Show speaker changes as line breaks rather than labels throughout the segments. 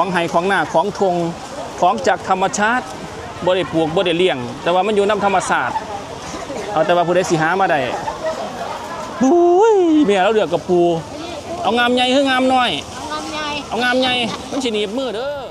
ของไห้ของหน้าของทงของจากธรรมชาติบ่ได้ปลูกบ่ได้เลี้ยง แต่ว่ามันอยู่น้ำธรรมศาสตร์ เอาแต่ว่าผู้ใดสิหามาได้บุ้ยเมียเราเดือกกับปู เอางามใหญ่คืองามน้อย
งามใหญ่
เอางามใหญ่มันสิหนีบมือเด้อ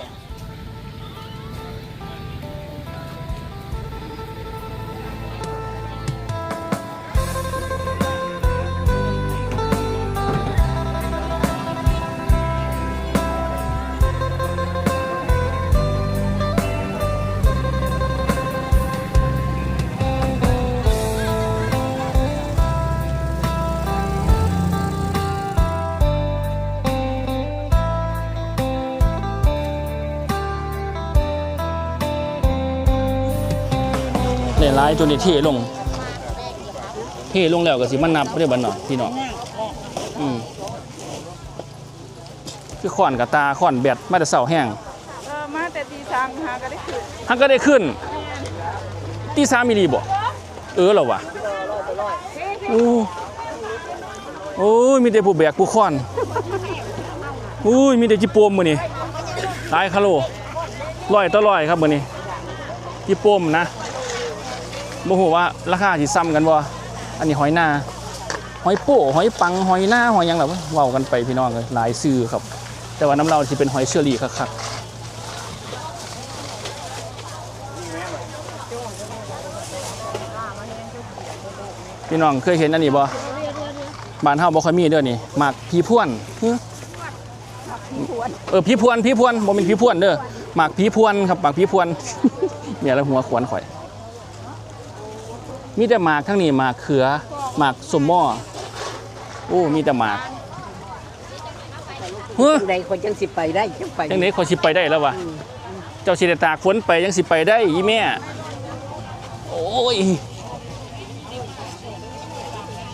เนี่ยหลายตัวนี้เทลง เทลงแล้วก็สิมันนับเรียบันหน่อยพี่น้องอืมคือขอนกับตาขอนแบดมาแต่เสาแห้ง
เออมาแต่ตีสังหาก็ได้ขึ้น
ฮักก็ได้ขึ้นตีสามมิลลีบ่เออเหรอวะโอ้โอ้ยมีแต่ผู้แบกผู้ค้อนอุ้ยมีแต่จิโปมมือนี่ตายคาโลร้อยต่อร้อยครับมือนี่จิโปมนะ โมโหว่าราคาสิซ้ำกันบ่อันนี้หอยนาหอยโป้หอยปังหอยหน้าหอยหยังแบบเว้ากันไปพี่น้องเลยหลายซื้อครับ แต่ว่าน้ำเราสิเป็นหอยเชอรี่คักๆพี่น้องเคยเห็นอันนี้บ่บ้านเฮาบ่ค่อยมีเด้อนี่หมากผีพวนหึเออผีพวนผีพวนบ่แม่นผีพวนเด้อหมากผีพวนครับหมากผีพวนเนี่ยแล้วหัวขวนข่อย มีแต่หมากทั้งนี้หมากเขือหมากสมหม้อโอ้มีแต่หมากเฮ้อ
ใดคนจังสิไปได้จังไป
จังได๋ขอยสิไปได้แล้ววะเจ้าสิได้ตากฝนไปยังสิไปได้อีแม่โอ้ย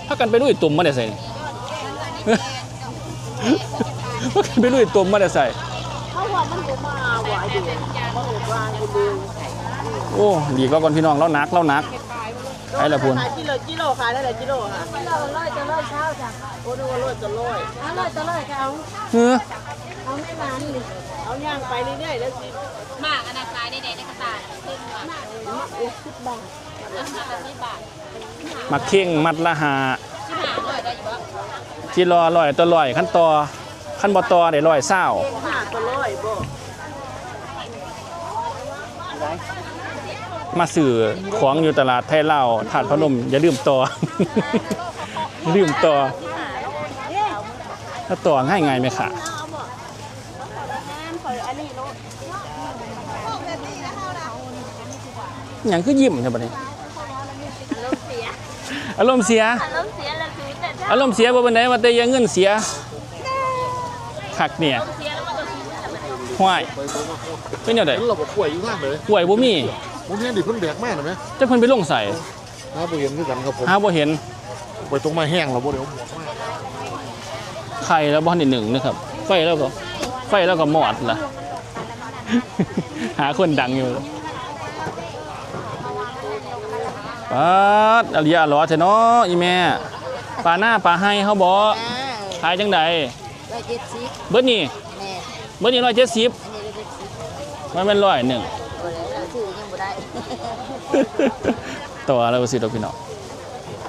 ถ้ากันไปลุยตุ่มมาได้ใส่นี่พากันไปลุยตุ่มมาได้ใส่
เพราะว่ามันบ่มาหวายเดียวมันบ่วางอยู่เดียว
โอ้ดีก็ก่อนพี่น้องเราหนักเราหนัก ไอ้ละพูน
ขายกิโลกิโลขายได้หลายกิโลค่ะกิโลร้อยจะร้อยเช้าจ้ะโอ้ดูว่าร้อยจะร้อย
อร่อยตลอดก็เอา
เฮ้อ
เอาไม่มานี่
เอาย่างไปเรื่อยๆแล้วสิ
มากอนาคายได้ๆในกระต่ายครึ่งบาทสิบบาทแล้วมาละสิบบาท
มาเข่งมัดละหา
สิบห้าร้อยได้อยู่บ่
ที่รอลอยตัวลอยขั้นต่อขั้นบ่ต่อได้ลอยเศร้า
ห้าก็ร้อยบ่
มาสื่อของอยู่ตลาดไทยเล่าถาดพนม อย่าลืมต่อ อย่าลืมต่อถ้าต่อง่ายไงไหมค่ะอย่างคือยิ้มใช่ปะเนี่ยอารมณ์เสีย
อารมณ์เสียล้วคือแต่ถ้า
อารมณ์เสียบ่เป็นไดว่าแต่ยังเงินเสียคักเนี่ย
ห้อ
ห้วยเป็นยังไง
เราบอกป่วยอยู่ทางเลย
ห่วยบ่มี
ผมเห็นดิเพิ่นแบกแม่นะไหม
จะเพิ่นไปลงใส่
นะบ่เห็นคือกันครับผม
หาบ่เห็น
ไปตรงมาแห้งเราบ่เดี๋ยว
ไข่แล้วบ่ทันได้หนึ่งนะครับ ไฟแล้วก็ ไฟแล้วก็หมอดล่ะ หาคนดังอยู่ปัดอริยาหรอเถอะเนาะอีแม่ปลาหน้าปลาให้เฮาบ่ขายจังใด
ร้อยเจ็ดสิบ
เบิดนี่
แน่
เบิดนี่170
อันนี้ร้อยเจ็ดสิบ
มันเป็นร้อยหนึ่ง
บ่ได้ซื้อยัง บ่ได้
ต่อแล้วสิดอกพี่น้อง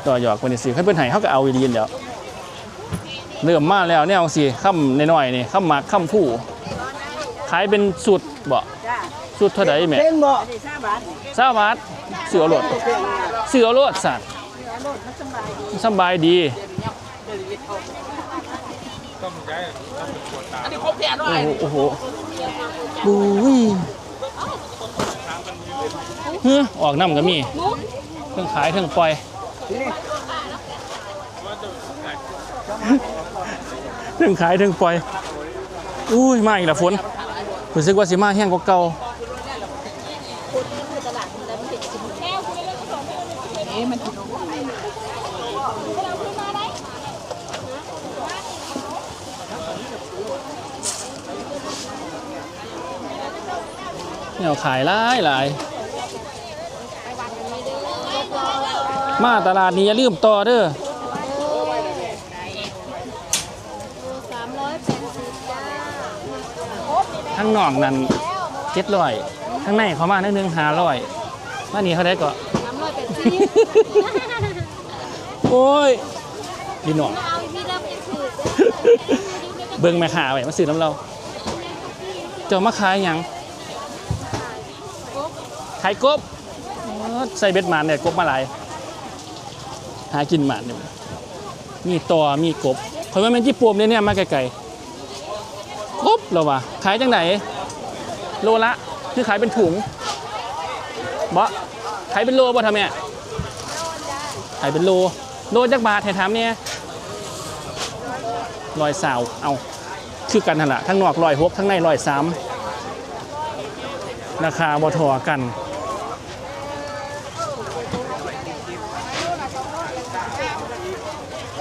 ต่อหยอกวันนี้สิให้เพิ่นให้เขาก็เอาอีดีนเดี๋ยวเริ่มมาแล้วเนี่ยสิค่ำน้อยๆนี่ค่ำหมากค่ำผู้ขายเป็นสุดบ่
จ้า
สุดเท่าใดแม่
เพ่งบ่อันนี้5บาท
สาบาทเสือโลดเสือโลดสัตว์สำบายดี
อันนี้ครบแท้ด้ว
โอ้
ย
โหโอ้โหบุ้ย เฮ้อออกน้ำก็มีเครื่องขายเครื่องปล่อยเครื่องขายเครื่องปล่อย อุ้ยมาอีกแล้วฝนรู้สึกว่าสิมาแห้งกว่าเก่าเนี่ยขายหลายหลาย มาตลาดนี้อย่าลืมต่อเด้อ
สามร้อยแปดสิบจ้า
ทั้งนอกนั้นเจ็ดร้อยทั้งในเขามาหนึงห้าร้อยมานี่เขาได้ก็
น้ำร้อยแปดสิบ
โอ้ยพี่น้อง
เอาอีกพี่เริ่มยังถือ
เบิ่งแม่ค้าไว้มาซื้อน้ำเรา เจ้ามาขายหยังขายกบอ๋อใส่เบ็ดหมานเนี่ยกบมาหลาย หากินหมาเนี่ยมีต่อมีกบคอยว่าแมันญี่ปุ่นเนี่ยเนี่ยมาไกลๆกบเหรอวะขายจังไหนโลละคือขายเป็นถุงบ่ขายเป็นโลบ่ทำเนี่ยขายเป็นโลโลจักบาทให้ถมเนี่ยรอยสาวเอาคือกันหั่นละทั้งนอกรอยหกทั้งในรอยสามราคาบทอกัน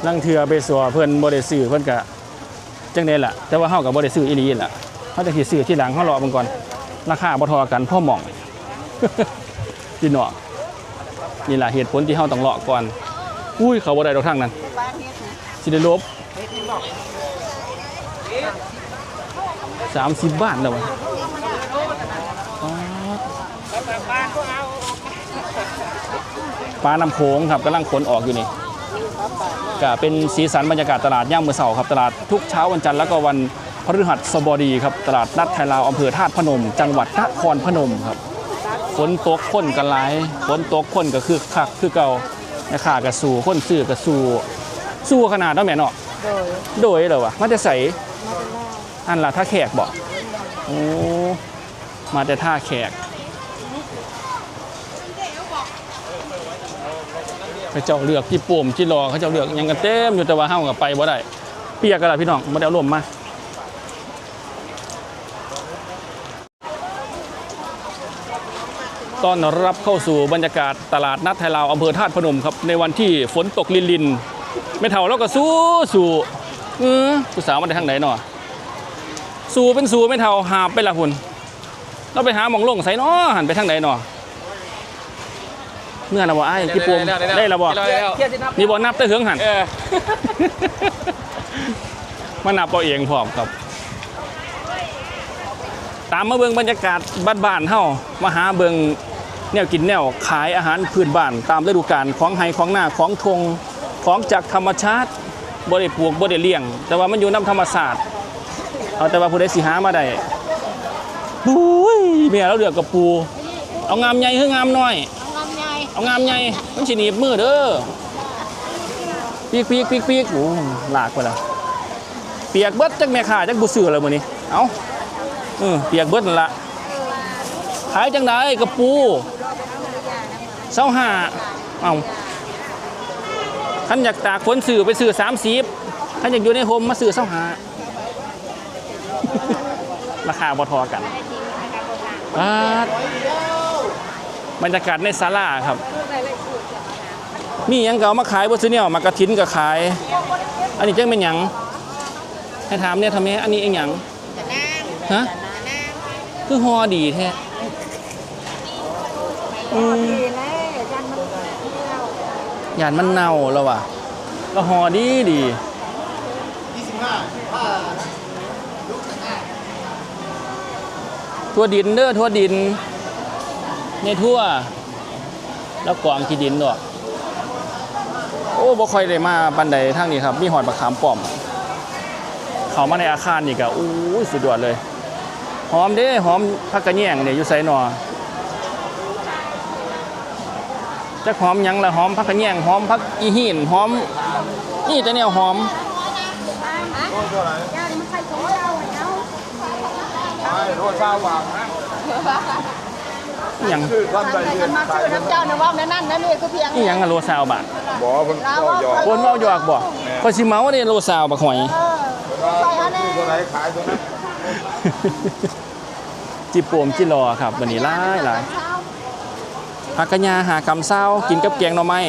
ลังเทือไปสัวเพิ่อนบ่ได้ซื้อเพิ่อนก็จังได๋ล่ะ แต่ว่าเฮาก็บ่ได้ซื้ออีหลีล่ะเฮาจะสิซื้อที่หลังเฮารอเบิ่งก่อน ราคาบ่ทอกันพ่อหม่องพี่น้องนี่ล่ะเหตุผลที่เฮาต้องรอก่อน อุ้ยเขาบ่ได้ดอกทางนั้นสิได้ลบสามสิบบาทแล้ววะปลาน้ำโขงครับกำลังขนออกอยู่นี่ ก็เป็นสีสันบรรยากาศตลาดย่ามมือเสาร์ครับตลาดทุกเช้าวันจันทร์แล้วก็วันพฤหัสบดีครับตลาดนัดไทยลาวอำเภอธาตุพนม จังหวัดนครพนมครับฝนตกคนกันหลายฝนตกคนก็คือคักคือเก่าแม่ค้ากระสู่คนซื้อกระสู่สู้ขนาดนั้นแม่เนาะ
โดย
โดยเหรอวะมาจะใส่
มาเป็นล่า
อันละท่าแขกบอกโอ้มาแต่ท่าแขก เขาเจ้าเลือกที่ปุ่มที่รอเขาเจ้าเลือกยังกันเต็มอยู่แต่ว่าเฮากับไปบ่ได้ เปียกกันละพี่น้องมาได้เอาลมมาต้อนรับเข้าสู่บรรยากาศตลาดนัดไทยลาวอำเภอธาตุพนมครับ ในวันที่ฝนตกลินลินไม่เท่าแล้วก็สู้สู่เออผู้สาวมาได้ทางไหนเนาะสู่เป็นสู่ไม่เท่าหาไปละหุ่นเราไปหาหมองลงใส่เนาะหันไปทางไหนเนาะ เมื่อเราบอกไอ้ที่ปวมได้แล้วบอก
เที่ยวสินับ
นี่บอกนับแต่เหืองหันมานับเอาเองพร้อมครับ ตามมาเบิ่งบรรยากาศบ้านๆเฮามาหาเบิ่งแนวกินแนวขายอาหารพื้นบ้าน ตามฤดูกาลของไฮของหน้าของทงของจากธรรมชาติบ่ได้ปลูกบ่ได้เลี้ยง แต่ว่ามันอยู่น้ำธรรมศาสตร์เอาแต่ว่าผู้ใดสิหามาได้ปุ้ยเมียเราเดือกกับปู เอางามใหญ่คืองามน้อย
เอางา
งามใหญ่มันสิหนีบมือเด้อปีกปีกปีกปีกโอ้หลากไปแล้วเปียกเบิดจักแม่ข่าจักบุซื้อเลยมื้อนี้เอาเออเปียกเบิดนั่นละขายจังไดกับปูเศร้าห้าเอาขันอยากตากฝนซื้อไปซื้อสามสิบขันอยากอยู่ในโฮมมาซื้อเศร้าหาราคาบอทอกันอ่า บรรยากาศในศาลาครับ มีหยังก็เอามาขายบนซื้อเนี่ยมากระถินก็ขาย อันนี้จังเป็นหยังให้ถามเนี่ยทำไมอันนี้เองหยังฮะคือฮอดีแท้อืม
ดีแล้วยันมันเที่ยว
หยานมันเน่าแล้วว่ะก็ฮอดีดีทั่วดินเด้อทั่วดิน ในทั่ว แล้วกวางขี้ดินด้วยโอ้บ่ค่อยได้มาบันไดทางนี้ครับมีหอดบักขามป้อม เขามาในอาคารนี่ก็อู้สุดยอดเลย หอมเด้หอมผักกระแยงเนี่ยอยู่ไสหนอจักหอมยังละหอมผักกระแยงหอมผักอีหินหอม นี่แต่แนวหอม
เจ้านี่มันใส่ถุงเราเนาะ
โทษทราบว่า
อหยัง
คือท่านใด
กันมาซื้อน้ำเจ้านะว่าแม่นั่นนะนี่คือเพียง
อีหยังอะโลซาวบาท
บ่เพิ่นก็ยอม
คนเว้าหยอกบ่ก็สิเมาเด้โลซาวบักหอย
ใส่อันนี้
ตัวไหนขายตัวนั้น
จิโปมจิรอครับวันนี้หลายหลายผักกะยาหากำเศร้ากินกับแกงหน่อไม้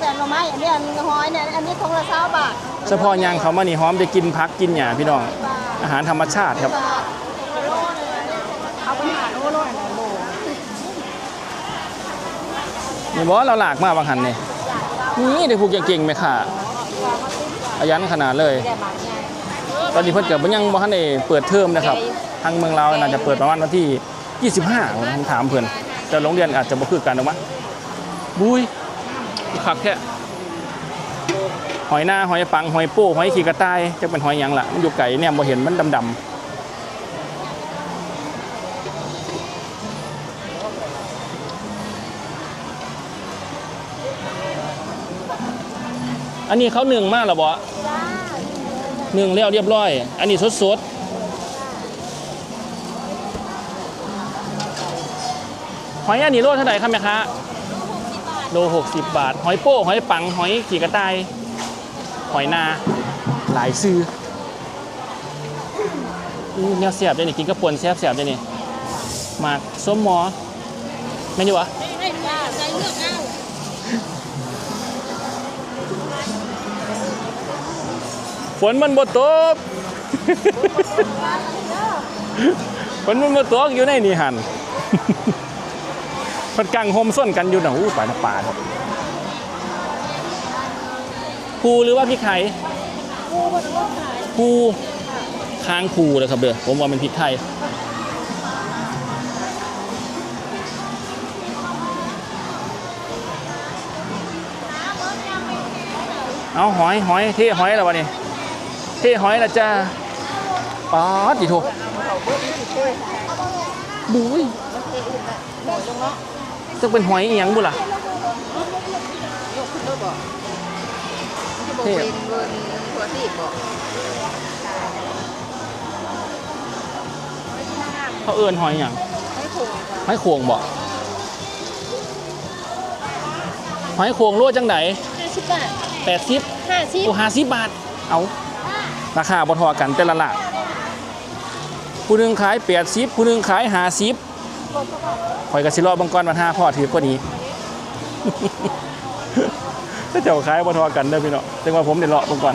แต่หน่อไม้อันนี้อันหอยเนี่ยอันนี้ทงละเช้าบาท
เฉพาะยางเขามานี่หอมได้กินพักกินหญ้าพี่น้องอาหารธรรมชาติครับ
เอาไปหาโลโลโล
นี่บอกเราหลากมากบางหันนี่นี่ได้ผูกเก่งๆไหมค่ะอายันขนาดเลย
ต
อนนี้เพิ่นเกิดบ่ยังบ่ทันได้เปิดเทอมนะครับ ทางเมืองเราน่าจะเปิดประมาณวันที่ 25ผมถามเพื่อนแต่โรงเรียนอาจจะบ่คือกันหรอกมั้งบุ้ยคักแค่หอยหน้าหอยปังหอยโป้หอยขี้กระต่ายจะเป็นหอยยังล่ะมันอยู่ไก่เนี่ยบ่เห็นมันดำๆ อันนี้เขาหนึ่งมากหรอบ่หนึ่งแล้วเรียบร้อย อันนี้สดๆหอยอันนี้โลเท่าไหร่ครับแม่ค้าโลหกสิบบาท หอยโป้หอยปัง หอยขี่กระต่าย หอยนา หลายซื้ออู้แนวเสียบได้นี่กินกระปวนแซ่บเสียบได้นี่หมากส้มหมอแม่นอยู่วะ
ได้จ้าใจเลือกเอ
ฝนมันบ่ตกฝนมันบ่ตกอยู่ในนี่หันเพันกังโฮมส้นกันอยู่นะอู้ป่านะป่าครับภูหรือว่าพริกไทยภูค้างภูเลยครับเด้อผมว่าเป็นพริกไทยเอาหอยหอยเทหอยแล้ววะนี่ เทหอยและจ้าป๊าดดิโทบุ้ยจะเป็นหอยอีหยังบุล่ะเท
เป็นเงินหัวที่บอก
เขาเอิ้นหอยอีหยัง
ให้คง
หอยโขงบ่หอยโขงรั่วจังไหน
ห้าสิบบาท
แปดสิบ
ห้าสิบ
โอ้ห้าสิบบาท เอา ราคาบ่ทอกันแต่ละหลักผู้หนึงขายแปดสิบผู้หนึงขายห้าสิบหอยกระสิรอบังกรมาห้าพ่อถือกว่านี้ถ้าเจ้าขายบ่ทอกันเด้อพี่เนาะแต่ว่าผมเดี๋ยวเลาะบังกร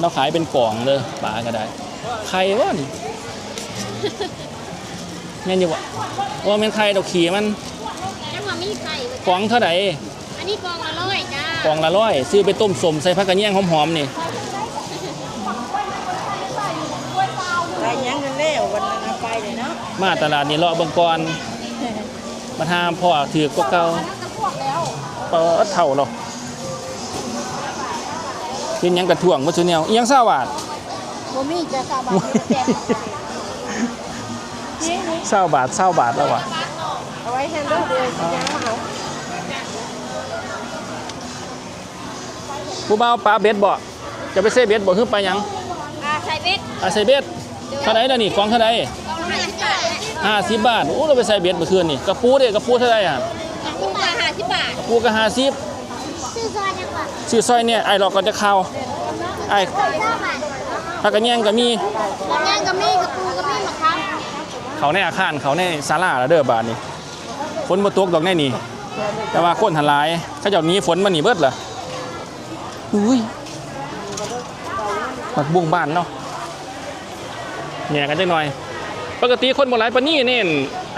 เราขายเป็นกล่องเลยปลาก็ได้ไข่วะนี่แม่นอยู่วะว่าแม่นไข่ดอกขี่มัน
แล้วมามีไข่เว้ย
กล่องเท่าไหร่
อันนี้กองละร้อยจ้า ก
ล่องละร้อยซื้อไปต้มสมใส่ผักกระเนียงหอมๆนี่
ไปยังกันแล้ววันนั้นไปเลยเนาะ
มาตลาดนี่เลาะเบังกรมาทามพ่อถือกว่าเก่าเปิดเท่าเราเป็นหยังกระถ่วงวัตถุแนวอิหยังเศร้าบาท
บ่มีจะสาบานแจก
เศร้าบาทเศร้าบาทแล้ววะ
เอาไว้แฮนเดิลเดียว
ผู้บ่าวปลาเบ็ดบ่จะไปเซเบ็ดบ่คือไปหยัง
อ่าใส่เบ็ด
อาใส่เบ็ดเท่าไหร่ล่ะนี่กล่องเท่าไหร่
กองละห้าสิบบาท
ห้าสิบบาทโอ้เราไปใส่เบ็ดเมื่อคืนนี่กระปูเด้กระปูเท่าไหร่อะ
กุ้งละห้าสิบบาท
กระปูก็ห้าสิบ
ซื้อซอยยังบาท
ซื้อซอยเนี่ยไอ้เราก็จะเข้าไอ้
เก้าบาท
ผักกระเนียงก็มี
ลำไยกับมีกับปูกับมีมะขาม
เขาในอาคารเขาในศาลาแล้วเด้อบาทนี่ฝนบ่ตกดอกแน่นี่แต่ว่าคนหันหลายเขาเจ้าหนี้ฝนมาหนีเบิดเหรอ อุ้ยผักบุ้งบ้านเนาะแหน่กันจังหน่อย ปกติคนบ่หลายปนนี้เน่น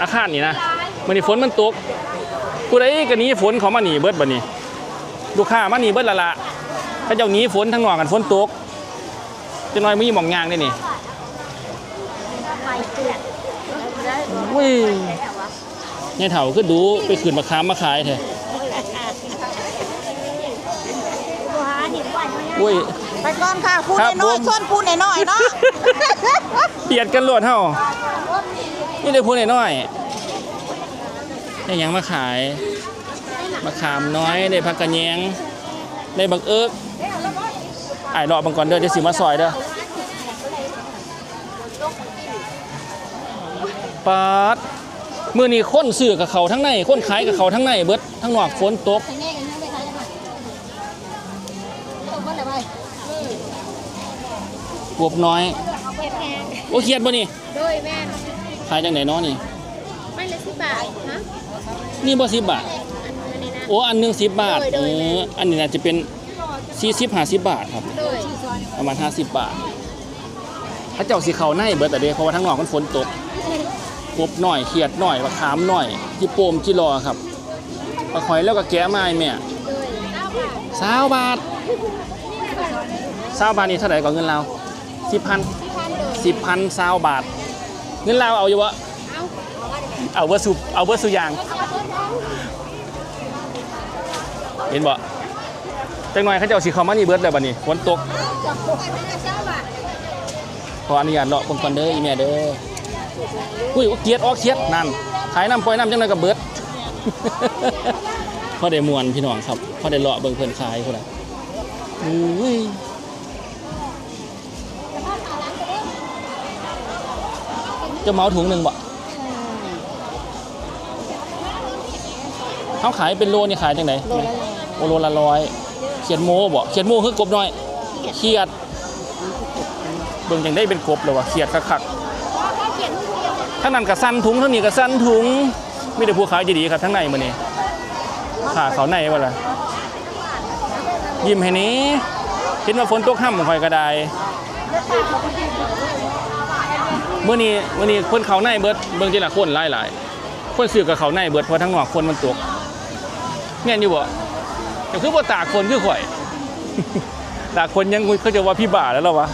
อาคารนี่นะมื้อนี้ฝนมันตกผู้ใดก็หนีฝนเขามาหนีเบิดบัดนี้ลูกค้ามาหนีเบิดละละเขาเจ้าหนีฝนทั้งหนอกกันฝนตกจังหน่อยมีหม่องยางได้นี่อุ้ยเนี่ยเถาก็ดูไปขืนมะขามมาขายเถอะ อุ้ย
ไปก่อนค่ะพูด
ครับ
น้อย
ผม
ๆส่วนพูดน้อยๆเนาะ
เบียดกันโหลดเท่านี่ได้พูดหน่อยๆได้หยังมาขายมะขามน้อยได้ผักกระแยงได้บักเอิกไอ้ายรอบังก่อนเด้อเดี๋ยวสิมาซอยเด้อปาดมือนี้คนซื้อกับเขาทั้งในคนขายกับเขาทั้งในเบิดทั้งนอกฝนตก
ใส่แน่กันยังไปขายยังไงเอาเบิ่งได้ไป
บวบน้อย
เก็บแพง
โอ้เครียดบ่นี่
โดยแม่น
ขายจังไหนเนาะนี่
ไม่ละสิบบาทนะ
นี่บ่สิบบาท
อันนี้นะ
โอ้อันหนึงสิบบาท
โด
เอย
โดย
ออันนี้น่าจะเป็นสี่สิบห้าสิบบาทครับ
โดย
ประมาณห้าสิบบาทถ้าเจ้าสีเขาในเบิดแต่เดเพราะว่าทั้งนอกมันฝนตกกบหน่อยเขียดหน่อยมะขามหน่อยที่โปมที่รอครับปลาหอยแล้วก็แกะไม้แม่
โดยเก้าบาท
สาวบาทสาวบาทนี่เท่าไหร่กว่าเงินเรา สิบพัน
ที่พันโดย
สิบพันซาวบาท เงินลาวเอาอยู่วะเอาเบอร์สุเอาเบอร์สุอยางเห็นบ่จังหน่อยเขาเจ้าสิเขามานี่เบิดแล้วบัดนี้ฝนตกขออนุญาตเลาะเบิ่งก่อนเด้ออีแม่เด้ออุ้ยเกียดออกเกียดนั่นขายน้ำปล่อยน้ำจังไดก็เบิดพอได้มวนพี่น้องครับพอได้เลาะเบิ่งเพิ่นขายพุ่นน่ะอุ้ย จะเหมาถุงหนึงบ่เขาขายเป็นโลนี่ขายจังไดโอโลละร้อย เขียดโมบ่เขียดโมคือกบน้อย เขียด เบิ่งยังได้เป็นกบเลยว่ะเขียดคักๆทั้งนั้นกับสั้นถุงทั้งนี้กับสั้นถุงมีแต่ผู้ขายดีๆครับทั้งในมื้อนี้ขาเขาในว่าล่ะยิ้มให้หนี้เห็นว่าฝนตกห้ำข่อยก็ได้ เมื้อนี้มื้อนี้คนเขาในเบิดเบิ่งทีละคนหลายๆคนซื้อกับเขาในเบิดเพราะทั้งหนอกคนมันตกแม่นอยู่บ่แต่คือบ่ตากคนคือข่อย ตากคนยังเขาจะว่าพี่บ้าแล้วหรอวะ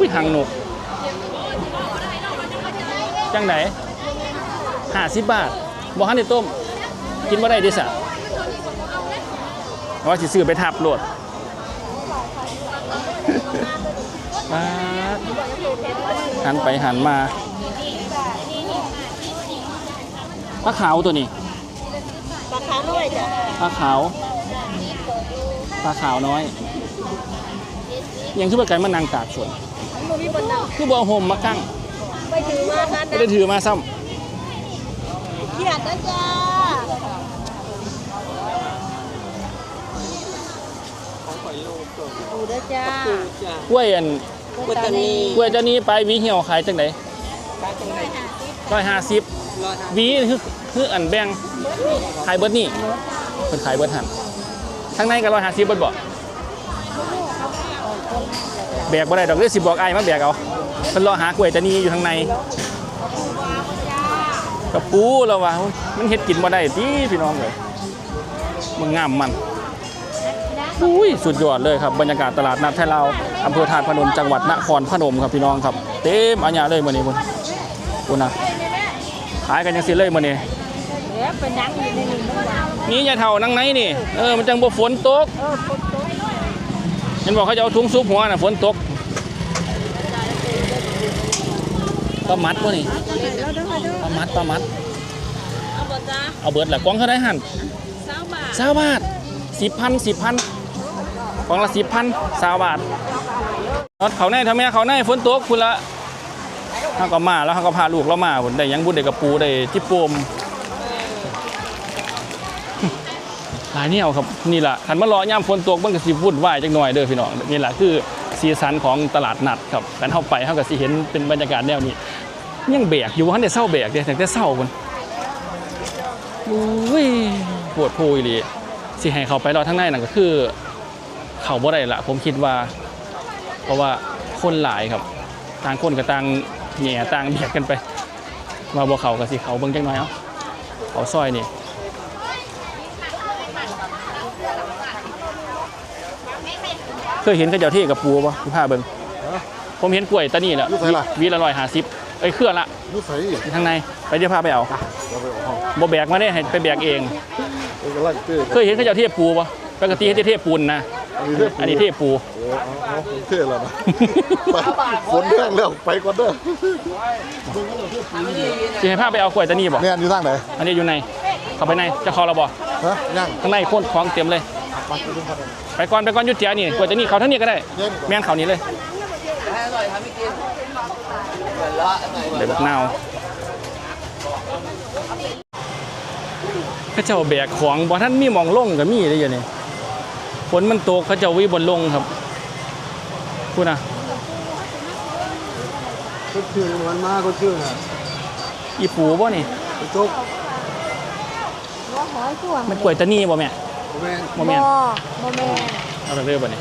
วิหางนกจังไหนห้าสิบบาทบอกให้ในต้ม กินว่าได้ดิสะว่าสิซื้อไปทับโหลดป๊าด หันไปหันมาปลาขาวตัวนี้
ราคาเท่าไหร่จ้ะ
ปลาขาวปลาขาวน้อย ยังคือว่าไก่มันนางตากฝน
มันมีบนเนา
คือบ่เอาห่มมากั้ง
ไปถือมากัน
ไม่ได้ถือมาซ้
เขียดนะจ้าดูได้จ้าำ
กล้วยอัน
ปัตตานี
กล้วยเจ้านี้ไปหวีเหี่ยวขายจังไหนร้อยห้าสิบหวีคือคืออันแบ่งขายเบิดนี่เป็นขายเบิดหันข้างในก็ร้อยห้าสิบเบิดบ่แบกบ่ได้ดอกเลือสิบอกไอ้ายมาแบกเอาเพิ่นรอหากล้วยเจ้านี้อยู่ข้างในกระปูแล้ววะมันเฮ็ดกินบ่ได้ติพี่น้องเลยมันงามมัน อุ้ยสุดยอดเลยครับบรรยากาศตลาดนัดไทยลาวอำเภอธาตุพนมจังหวัดนครพนมครับพี่น้องครับ เต็มอัญญาเลยมื้อนี้พุ่นพุ่นะขายกันยังสิเลยมื่อน
นี้นี่
อย่าเท่านังไหนนี่เออมันจังบ่ฝนตก
เห็
นบอกเขาจะเอาถุงซุปหัวน่ะฝนตกปลามัดบ่นี่ปลามัดปลามัด
เอาบ่จ้า
เอาเบิดละกล่องเท่าไดหั่น
สาบาท
20บาท10,000 10,000ก ล่องละ10,000 20บาทรถเขาในทำแม่เขาในฝนตกพุ่นละเขาก็มาแล้วเขาก็พาลูกเรามาผมได้ยังบุญได้กระปูได้จิปโปมหลายเนี่ยครับนี่แหละขันมารอย่ามฝนตกมันก็สิวุ่นวายจังหน่อยเด้อพี่น้องนี่แหละคือสีสันของตลาดนัดครับการเข้าไปเขาก็สิเห็นเป็นบรรยากาศแนวนี้ยังแบกอยู่ว่านได้เศร้าแบกเด้แต่แต่เศร้าคนอุ้ยปวดโพยเลยสิให้เขาไปรอทั้งในนั่นก็คือ เขาบ่ได้ละผมคิดว่า เพราะว่าคนหลายครับต่างคนกับต่างแหน่ต่างเบียดกันไปมาบ่เขากับสิเขาเบิ่งจังหน่อยเอ้าเขาซอยนี่เคยเห็นเขาเจ้าเทกับปูป่ะพี่ผ้าเบิ่งผมเห็นกล้วยตานี่แหละ
อยู่ไสล่ะ
วีละร้อยห้าสิบเอ้ยเครื่องละ
นิสัย
อยู่ทางในไปเดี๋ยวพาไปเอา
เราไปออก
บ่แบกมาได้ให้ไปแบกเอง
เอกลักษณ์เต้
เคยเห็นเขาเจ้าเทปูป่ะปกติเขาจะเทปูนนะ
อันนี้เท่
อันนี้เทปู
โอ้เอาเอาเท่แล้วนะไปฝนแห้งแล้วไปก่อนเด้อ
สิให้พาไปเอากล้วยตานี่บ่
แม่นอยู่ทางไหน
อันนี้อยู่ใน เข้าไปใน จะคอเราบ่
ฮะยัง
ข้างในโคนของเต็มเลย
ไปดูกัน
ไปก่อนไปก่อนอยุดเจียนี่กว่าจะนี่เขาทั้งนี้ก็ได้
เย็น
แม่นเขานี้เลยเดี๋ยวบักนาวเขาเจ้าแบกของบ่ท่านมีหมองลงกับมีได้ยังไง ฝนมันตกเขาเจ้าวิบนลงครับพูดนะ
ก็ชื่อมันมาก็ชื่อน่ะ
อีปูบ่นี่
จก
ว่าหอยตัว
มันกล้วยตานีบ่แม่
แม่น
บ่แม่น
บ่แม่น
เอาเรื่อยๆบ่นี่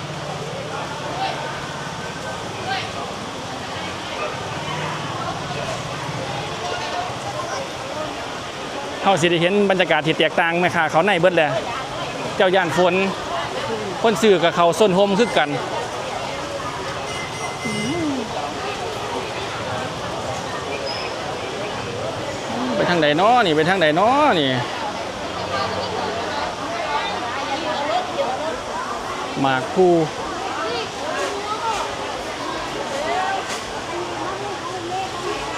เฮาสิได้เห็นบรรยากาศที่แตกต่างไหมค่ะเขาในเบิดแหละเจ้าย่านฝน คนซื้อกับเขาส้นโฮมคือกันไปทางไหนน้อนี่ไปทางไหนน้อนี่หมากคู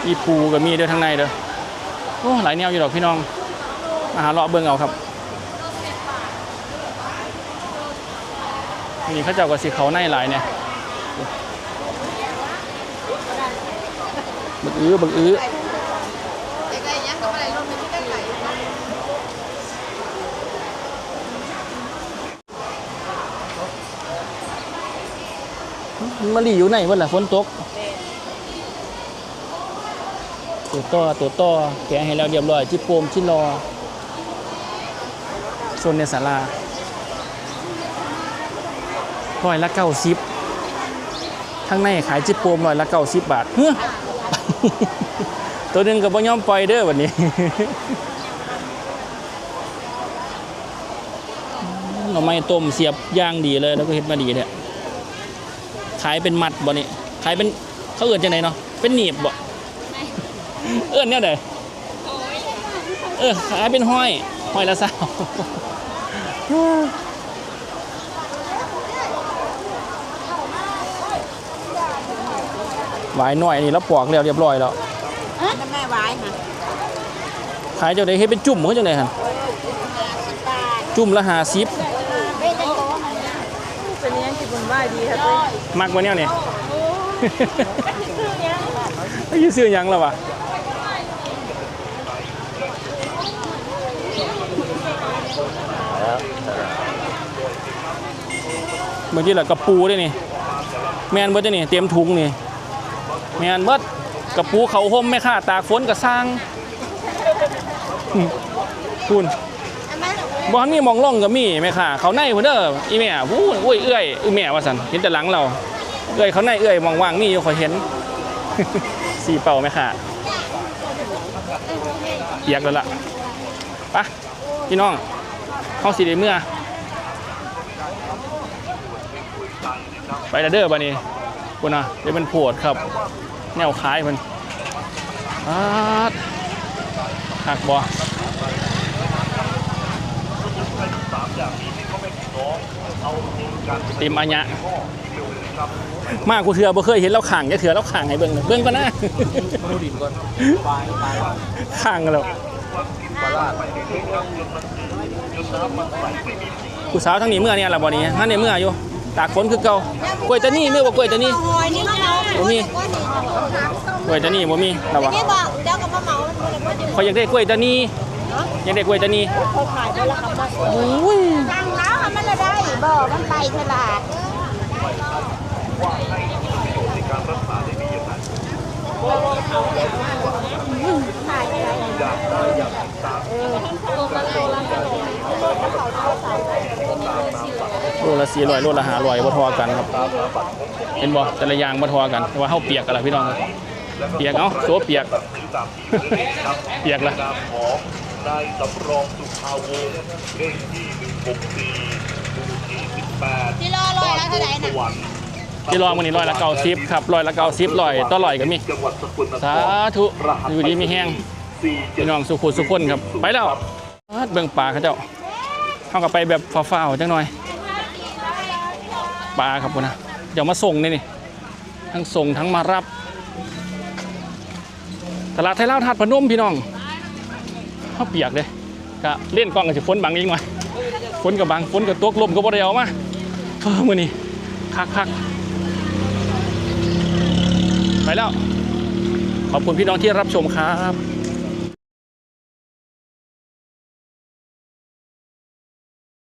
อีปูก็มีเด้อทางในเด้อโอ้หลายแนวอยู่ดอกพี่น้องมาหาเลาะเบิ่งเอาครับ นี่เขาเจ้าก็สิเขาในหลายเนี่ยบักอื้อบักอื้อ
ใกล้ๆยังก็ไม่ได้ลงไปที่ใกล้ๆ
มาลีอยู่ไหนวะล่ะฝนตกตัวต่อตัวต่อแกะให้เราเรียบร้อยจิโปมจิรอโซนในศาลา ร้อยละเก้าสิบข้างในขายจิโปมร้อยละเก้าสิบบาทเฮ้อตัวหนึ่งกับบ่ยอมปล่อยเด้อวันนี้หน่อไม้ต้มเสียบย่างดีเลยแล้วก็เฮ็ดมาดีเนี่ยขายเป็นมัดบ่นี่ขายเป็นเขาเอื่นจังไหนเนาะเป็นหนีบบ่เอื้อนเนี่ยเด้อเออขายเป็นห้อยห้อยละสาว หวายหน่อยนี่แล้วปอกแล้วเรียบร้อยแล้ว
น้ำแม่ไว้ค่ะ
ขายเจ้าไดเฮ็ดเป็นจุ่มเขาจังไดหั่นจุ่มละห้าสิบ
เป็นยังที่บุญไหว้ดีครับเลย
มักวะเนี่ยนี่ไอ้ยี่ซื้อหยังแล้ววะเมื่อกี้แหละกระปูด้วยนี่ แมนเบิดเด้อนี่เตรียมถุงนี่ แมนเบิดกระปูเขาห่มไม่ค่าตากฝนกระสร้างคุณบอลนี่มองล่องกับมี่แม่ค่ะ เขาในพุ่นเด้ออีแม่วู้อุ้ยเอื้อยอีแม่ว่าสันเห็นแต่หลังเราเอื้อยเขาในเอื้อยมองว่างนี่อยู่ขอยเห็นสีเป่าแม่ค่ะเปียกแล้วล่ะปะพี่น้องเข้าสีเดเมื่อ ไปเด้อบันนี้คุณนะเดี๋ยวมันปวดครับ แนวคล้ายมันอาดหักบ่ติมอัญญะมากกูเถื่อบ่เคยเห็นเราข่างจะเถื่อเราข่างให้เบิ่งเบิ่งก่อนนะข่างแล้วผู้สาวทั้งนี้เมื่อเนี่ยละบ่นี้นั่นเนี่ยเมื่ออยู่ ตากฝนคือเก่ากล้วยตานี่เมื่อบ่กล้วยตานี่
หอยนี่ก็เอา
บ่มีกล้วยตานี่บ่มีแล้ววะ
นี่บอกเดี๋ยวกับมาเหมายว่าจะ
ขอยอยากได้กล้วยตานีอยากได้กล้วยตานี
เขาขายไปแล้วครับ
อุ้ย
สั่งแล้วมันละได้บอกมันไปตลาด
โลละสี่ร้อยโลละห้าร้อยบ่ทอกันครับ เห็นบ่แต่ละอย่างบ่ทอกันแต่ว่าเฮาเปียกกันล่ะพี่น้องครับเปียกเอ้าโซเปียก เปียกละ
ของนายสำรองสุภาวงศ์เลขที่164หมู่ที่18
ที่รอลอยแล้วเท่าไหร่
ส
น่ะ
วรรค์
ที่รองมื้อนี้ร้อยละ90ครับร้อยละ90ร้อยต่อร้อยก็มี
จังหวัดสกลนค
สารธุอยู่ดีมีแห้ง
47
พี่น้องสุขุสุขคนครับ ไปแล้วเบิ่งปลาเขาเจ้าเฮาก็ไปแบบฟ้าวๆจังหน่อย ปลาครับนะเดี๋ยวมาส่งนี่นี่ทั้งส่งทั้งมารับตลาดไทยลาวถาดพนมพี่น้องเขาเปียกเลยก็เล่นกล้องกับสิฝนบังอีกหน่อยฝนกับบังฝนกับตกลมก็บ่ได้เอามาเออมื้อนี้คักคักไปแล้ว ขอบคุณพี่น้องที่รับชมครับ